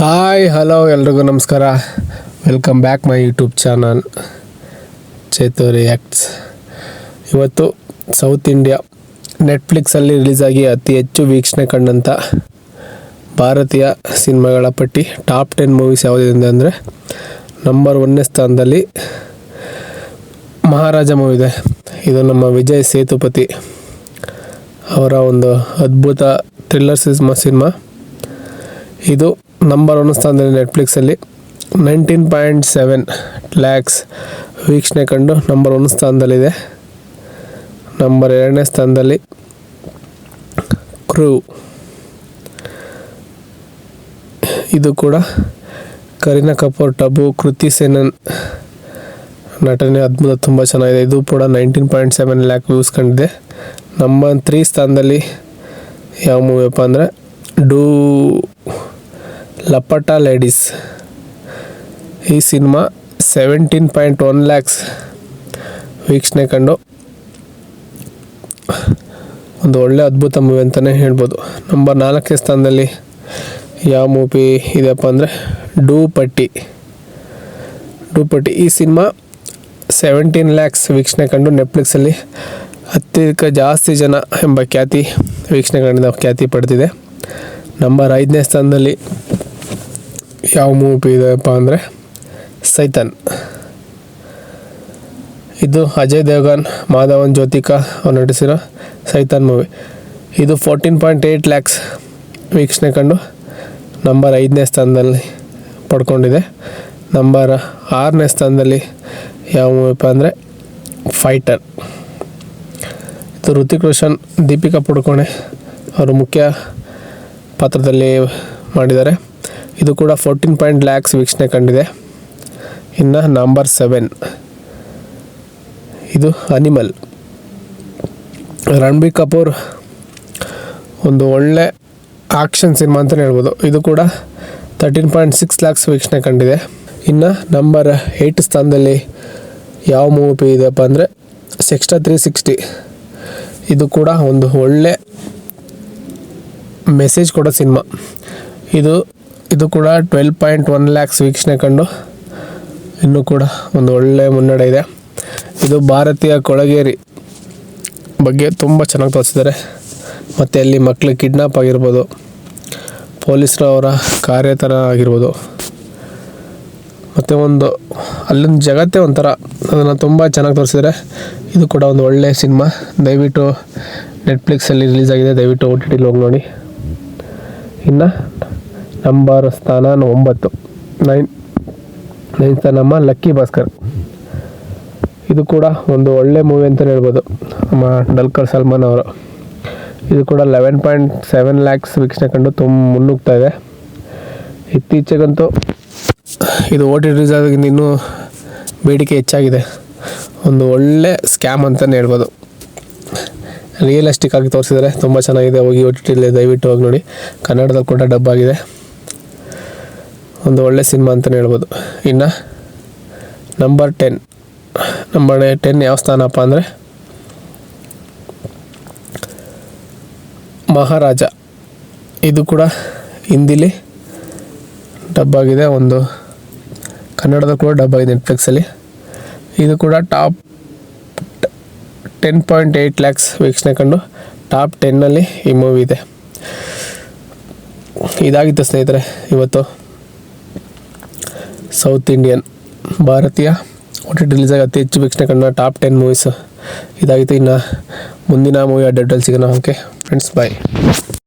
Hi, hello ಎಲ್ರಿಗೂ ನಮಸ್ಕಾರ. Welcome back my YouTube channel Chethu reacts ಇವತ್ತು ಸೌತ್ ಇಂಡಿಯಾ ನೆಟ್ಫ್ಲಿಕ್ಸಲ್ಲಿ ರಿಲೀಸ್ ಆಗಿ ಅತಿ ಹೆಚ್ಚು ವೀಕ್ಷಣೆ ಕಂಡಂಥ ಭಾರತೀಯ ಸಿನಿಮಾಗಳ ಪಟ್ಟಿ ಟಾಪ್ ಟೆನ್ ಮೂವೀಸ್ ಯಾವುದಿದೆ ಅಂದರೆ ನಂಬರ್ ಒನ್ನೇ ಸ್ಥಾನದಲ್ಲಿ ಮಹಾರಾಜ ಮೂವಿ ಇದೆ. ಇದು ನಮ್ಮ ವಿಜಯ್ ಸೇತುಪತಿ ಅವರ ಒಂದು ಅದ್ಭುತ ಥ್ರಿಲ್ಲರ್ ಸಿನಿಮಾ ಸಿನಿಮಾ. ಇದು ನಂಬರ್ ಒನ್ ಸ್ಥಾನದಲ್ಲಿ ನೆಟ್ಫ್ಲಿಕ್ಸಲ್ಲಿ ನೈನ್ಟೀನ್ ಪಾಯಿಂಟ್ ಸೆವೆನ್ ಲ್ಯಾಕ್ಸ್ ವೀಕ್ಷಣೆ ಕಂಡು ನಂಬರ್ ಒನ್ ಸ್ಥಾನದಲ್ಲಿದೆ. ನಂಬರ್ ಎರಡನೇ ಸ್ಥಾನದಲ್ಲಿ ಕ್ರೂ ಇದು ಕೂಡ ಕರೀನಾ ಕಪೂರ್, ಟಬು, ಕೃತಿ ಸೇನನ್ ನಟನೆ ಅದ್ಭುತ, ತುಂಬ ಚೆನ್ನಾಗಿದೆ. ಇದು ಕೂಡ nineteen point seven lakh views ಕಂಡಿದೆ. ನಂಬರ್ ತ್ರೀ ಸ್ಥಾನದಲ್ಲಿ ಯಾವ ಮೂವಿಯಪ್ಪ ಅಂದರೆ ಡೂ ಲಪಟ ಲೇಡೀಸ್. ಈ cinema seventeen point one lakhs ವೀಕ್ಷಣೆ ಕಂಡು ಒಂದು ಒಳ್ಳೆ ಅದ್ಭುತ ಮೂವಿ ಅಂತಲೇ ಹೇಳ್ಬೋದು. ನಂಬರ್ ನಾಲ್ಕನೇ ಸ್ಥಾನದಲ್ಲಿ ಯಾವ ಮೂವಿ ಇದೆಯಪ್ಪ ಅಂದರೆ ಡೂ ಪಟ್ಟಿ ಡೂ ಪಟ್ಟಿ ಈ ಸಿನಿಮಾ ಸೆವೆಂಟೀನ್ ಲ್ಯಾಕ್ಸ್ ವೀಕ್ಷಣೆ ಕಂಡು ನೆಟ್ಫ್ಲಿಕ್ಸಲ್ಲಿ ಅತ್ಯಧಿಕ ಜಾಸ್ತಿ ಜನ ಎಂಬ ಖ್ಯಾತಿ ವೀಕ್ಷಣೆ ಕಂಡಿದ ಖ್ಯಾತಿ ಪಡೆದಿದೆ. ನಂಬರ್ ಐದನೇ ಸ್ಥಾನದಲ್ಲಿ ಯಾವ ಮೂವಿ ಇದೆಯಪ್ಪ ಅಂದರೆ? ಸೈತನ್. ಇದು ಅಜಯ್ ದೇವಗನ್, ಮಾಧವನ್ ಜ್ಯೋತಿಕಾ ಅವ್ರು ನಟಿಸಿರೋ ಸೈತನ್ ಮೂವಿ ಇದು ಫೋರ್ಟೀನ್ ಪಾಯಿಂಟ್ ಏಯ್ಟ್ ಲ್ಯಾಕ್ಸ್ ವೀಕ್ಷಣೆ ಕಂಡು ನಂಬರ್ ಐದನೇ ಸ್ಥಾನದಲ್ಲಿ ಪಡ್ಕೊಂಡಿದೆ. ನಂಬರ್ ಆರನೇ ಸ್ಥಾನದಲ್ಲಿ ಯಾವ ಮೂವಿಪ್ಪ ಅಂದರೆ? ಫೈಟರ್ ಇದು ಋತಿಕ್ ರೋಷನ್, ದೀಪಿಕಾ ಪುಡ್ಕೋಣೆ ಅವರು ಮುಖ್ಯ ಪಾತ್ರದಲ್ಲಿ ಮಾಡಿದ್ದಾರೆ. ಇದು ಕೂಡ ಫೋರ್ಟೀನ್ ಪಾಯಿಂಟ್ ಲ್ಯಾಕ್ಸ್ ವೀಕ್ಷಣೆ ಕಂಡಿದೆ. ಇನ್ನು ನಂಬರ್ ಸೆವೆನ್ ಇದು ಅನಿಮಲ್ ರಣಬೀರ್ ಕಪೂರ್ ಒಂದು ಒಳ್ಳೆ ಆಕ್ಷನ್ ಸಿನಿಮಾ ಅಂತಲೇ ಹೇಳ್ಬೋದು. ಇದು ಕೂಡ ತರ್ಟೀನ್ ಪಾಯಿಂಟ್ ಸಿಕ್ಸ್ ಲ್ಯಾಕ್ಸ್ ವೀಕ್ಷಣೆ ಕಂಡಿದೆ. ಇನ್ನು ನಂಬರ್ ಏಯ್ಟ್ ಸ್ಥಾನದಲ್ಲಿ ಯಾವ ಮೂವಿ ಇದೆಯಪ್ಪ ಅಂದರೆ ಸೆಕ್ಸ್ಟಾ ತ್ರೀ ಸಿಕ್ಸ್ಟಿ ಇದು ಕೂಡ ಒಂದು ಒಳ್ಳೆ ಮೆಸೇಜ್ ಕೊಡೋ ಸಿನಿಮಾ ಇದು ಇದು ಕೂಡ ಟ್ವೆಲ್ ಪಾಯಿಂಟ್ ಒನ್ ಲ್ಯಾಕ್ಸ್ ವೀಕ್ಷಣೆ ಕಂಡು ಇನ್ನೂ ಕೂಡ ಒಂದು ಒಳ್ಳೆಯ ಮುನ್ನಡೆ ಇದೆ. ಇದು ಭಾರತೀಯ ಕೊಳಗೇರಿ ಬಗ್ಗೆ ತುಂಬ ಚೆನ್ನಾಗಿ ತೋರಿಸಿದ್ದಾರೆ. ಮತ್ತು ಅಲ್ಲಿ ಮಕ್ಕಳು ಕಿಡ್ನಾಪ್ ಆಗಿರ್ಬೋದು, ಪೊಲೀಸರು ಅವರ ಕಾರ್ಯತರ ಆಗಿರ್ಬೋದು. ಮತ್ತು ಒಂದು ಅಲ್ಲೊಂದು ಜಗತ್ತೇ ಒಂಥರ, ಅದನ್ನು ತುಂಬ ಚೆನ್ನಾಗಿ ತೋರಿಸಿದ್ದಾರೆ. ಇದು ಕೂಡ ಒಂದು ಒಳ್ಳೆಯ ಸಿನಿಮಾ. ದಯವಿಟ್ಟು ನೆಟ್ಫ್ಲಿಕ್ಸಲ್ಲಿ ರಿಲೀಸ್ ಆಗಿದೆ, ದಯವಿಟ್ಟು ಓ ಟಿ ಟಿಲಿ ಹೋಗಿ ನೋಡಿ. ಇನ್ನು ನಂಬರ್ ಸ್ಥಾನ ಒಂಬತ್ತು. ನೈನ್ ನೈನ್ ಸ್ಥಾನ ನಮ್ಮ ಲಕ್ಕಿ ಭಾಸ್ಕರ್. ಇದು ಕೂಡ ಒಂದು ಒಳ್ಳೆ ಮೂವಿ ಅಂತಲೇ ಹೇಳ್ಬೋದು. ನಮ್ಮ ಡಲ್ಕರ್ ಸಲ್ಮಾನ್ ಅವರು. ಇದು ಕೂಡ ಲೆವೆನ್ ಪಾಯಿಂಟ್ ಸೆವೆನ್ ಲ್ಯಾಕ್ಸ್ ವೀಕ್ಷಣೆ ಕಂಡು ತುಂಬ ಮುನ್ನುಗ್ತಾ ಇದೆ. ಇತ್ತೀಚೆಗಂತೂ ಇದು ಓ ಟಿ ರಿಲೀಸ್ ಆದಾಗಿಂದ ಇನ್ನೂ ಬೇಡಿಕೆ ಹೆಚ್ಚಾಗಿದೆ. ಒಂದು ಒಳ್ಳೆ ಸ್ಕ್ಯಾಮ್ ಅಂತಲೇ ಹೇಳ್ಬೋದು. ರಿಯಲಿಸ್ಟಿಕ್ ಆಗಿ ತೋರಿಸಿದರೆ ತುಂಬ ಚೆನ್ನಾಗಿದೆ ಹೋಗಿ ಓ ಟಿ ಟಿಲಿ ದಯವಿಟ್ಟು ಹೋಗಿ ನೋಡಿ. ಕನ್ನಡದಲ್ಲಿ ಕೂಡ ಡಬ್ ಆಗಿದೆ. ಒಂದು ಒಳ್ಳೆ ಸಿನಿಮಾ ಅಂತಲೇ ಹೇಳ್ಬೋದು. ಇನ್ನು ನಂಬರ್ ಟೆನ್ ನಂಬರ್ ಟೆನ್ ಯಾವ ಸ್ಥಾನಪ್ಪ ಅಂದರೆ ಮಹಾರಾಜ. ಇದು ಕೂಡ ಹಿಂದಿಲಿ ಡಬ್ ಆಗಿದೆ ಒಂದು ಕನ್ನಡದ ಕೂಡ ಡಬ್ ಆಗಿದೆ ನೆಟ್ಫ್ಲಿಕ್ಸಲ್ಲಿ ಇದು ಕೂಡ top ten point eight lakhs ವೀಕ್ಷಣೆ ಕಂಡು ಟಾಪ್ ಟೆನ್ನಲ್ಲಿ ಈ ಮೂವಿ ಇದೆ. ಇದಾಗಿತ್ತು ಸ್ನೇಹಿತರೆ, ಇವತ್ತು ಸೌತ್ ಇಂಡಿಯನ್ ಭಾರತೀಯ. ಒ ರಿಲೀಸ್ ಆಗಿ ಅತಿ ಹೆಚ್ಚು ವೀಕ್ಷಣೆ ಕಂಡ ಟಾಪ್ ಟೆನ್ ಮೂವೀಸ್ ಇದಾಗಿತ್ತು ಇನ್ನು ಮುಂದಿನ ಮೂವಿ ಅಡ್ಡಲ್ಲಿ ಸಿಗೋಣ. Okay friends bye